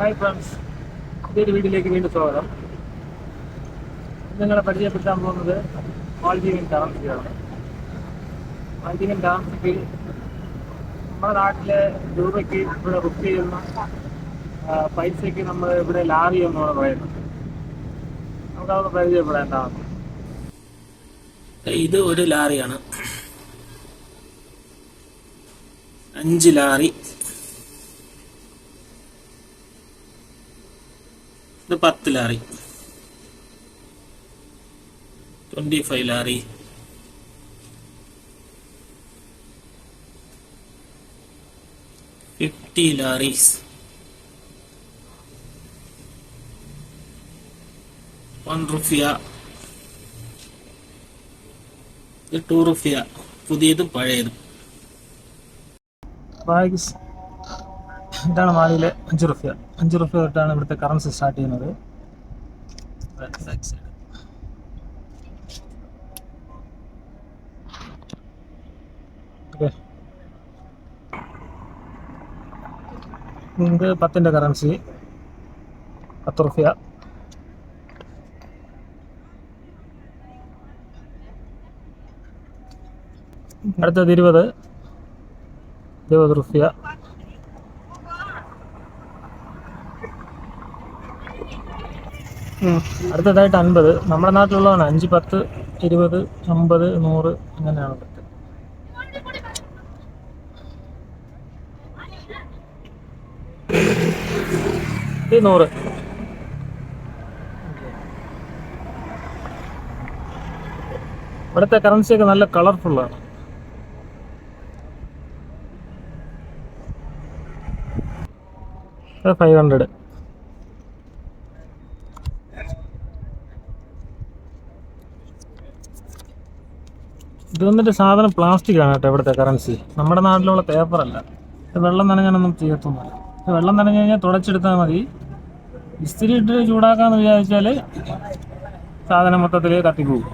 Hi friends പുതിയൊരു വീട്ടിലേക്ക് വീണ്ടും സ്വാഗതം. നിങ്ങളെ പരിചയപ്പെടുത്താൻ പോകുന്നത് മാൽദ്വീപൻ താമസിക്കുകയാണ്. മാൽദ്വീപൻ താമസിക്ക് നമ്മുടെ നാട്ടിലെ രൂപയ്ക്ക് ഇവിടെ ബുക്ക് ചെയ്യുന്ന പൈസയ്ക്ക് നമ്മൾ ഇവിടെ ലാറി എന്നാണ് പറയുന്നത്. നമുക്കതൊന്ന് പരിചയപ്പെടേണ്ടതാണ്. ഇത് ഒരു ലാറിയാണ്. അഞ്ച് ലാറി. ഇത് പത്ത് laari. Twenty five laari. Fifty laaris one rufiyaa two rufiyaa പുതിയതും പഴയതും. ഇതാണ് മാലിയിലെ അഞ്ച് റുപ്യ അഞ്ച് റുപ്യ തൊട്ടാണ് ഇവിടുത്തെ കറൻസി സ്റ്റാർട്ട് ചെയ്യുന്നത്. ഇത് പത്തിന്റെ കറൻസി പത്ത് റുപ്യ അടുത്തത് ഇരുപത്. ഇരുപത് റുപ്യ അടുത്തതായിട്ട് അൻപത്. നമ്മുടെ നാട്ടിലുള്ളതാണ്. അഞ്ച് പത്ത് ഇരുപത് അമ്പത് നൂറ് അങ്ങനെയാണ്. പത്ത് ഇത് നൂറ്. ഇവിടുത്തെ കറൻസി ഒക്കെ നല്ല കളർഫുള്ളാണ് ഫൈവ് ഹൺഡ്രഡ് ഇത് വന്നിട്ട് സാധനം പ്ലാസ്റ്റിക് ആണ് കേട്ടോ ഇവിടുത്തെ കറൻസി നമ്മുടെ നാട്ടിലുള്ള പേപ്പറല്ല വെള്ളം നനഞ്ഞാനൊന്നും ചെയ്യത്തൊന്നുമില്ല. വെള്ളം നനഞ്ഞു കഴിഞ്ഞാൽ തുടച്ചെടുത്താൽ മതി. ഇസ്തിരി ഇട്ട് ചൂടാക്കാന്ന് വിചാരിച്ചാൽ സാധനം മൊത്തത്തിൽ കത്തിപ്പോകും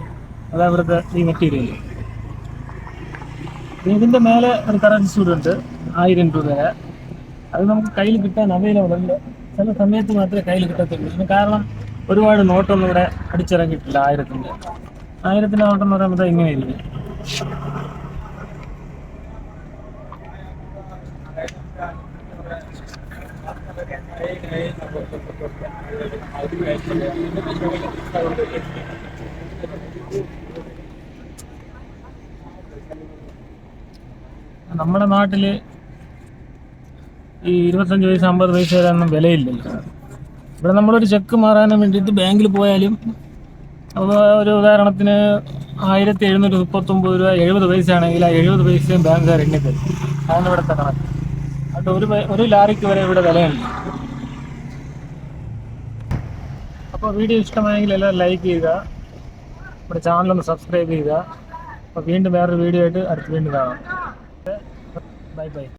അതാ ഇവിടുത്തെ ഈ മെറ്റീരിയൽ ഇതിന്റെ മേലെ ഒരു കറൻസി കൂടെ ഉണ്ട്. ആയിരം രൂപ. അത് നമുക്ക് കയ്യിൽ കിട്ടാൻ അവൈലബിൾ അല്ല ചില സമയത്ത് മാത്രമേ കയ്യിൽ കിട്ടത്തുള്ളൂ. ഇതിന് കാരണം ഒരുപാട് നോട്ടൊന്നും ഇവിടെ അടിച്ചിറങ്ങിയിട്ടില്ല. ആയിരത്തിന്റെ ആയിരത്തിന്റെ നോട്ടെന്ന് പറയുമ്പോൾ ദാ ഇങ്ങനെ ഇരിക്കും നമ്മുടെ നാട്ടിൽ ഈ ഇരുപത്തഞ്ച് പൈസ അമ്പത് പൈസ വരാനൊന്നും വിലയില്ലല്ലോ. ഇവിടെ നമ്മളൊരു ചെക്ക് മാറാനും വേണ്ടിയിട്ട് ബാങ്കിൽ പോയാലും ഒരു ഉദാഹരണത്തിന് ആയിരത്തി എഴുന്നൂറ്റി മുപ്പത്തൊമ്പത് രൂപ എഴുപത് പൈസ ആണെങ്കിൽ ആ എഴുപത് പൈസയും ബാങ്കുകാർ എണ്ണി തരും അതാണ് ഇവിടുത്തെ കണക്ക്. അതുകൊണ്ട് ഒരു ഒരു ലാറിക്ക് വരെ ഇവിടെ വിലയുണ്ട്. അപ്പോൾ വീഡിയോ ഇഷ്ടമായെങ്കിൽ എല്ലാവരും ലൈക്ക് ചെയ്യുക. നമ്മുടെ ചാനലൊന്ന് സബ്സ്ക്രൈബ് ചെയ്യുക. അപ്പോൾ വീണ്ടും വേറൊരു വീഡിയോ ആയിട്ട് അടുത്ത് വീണ്ടും കാണാം. Bye bye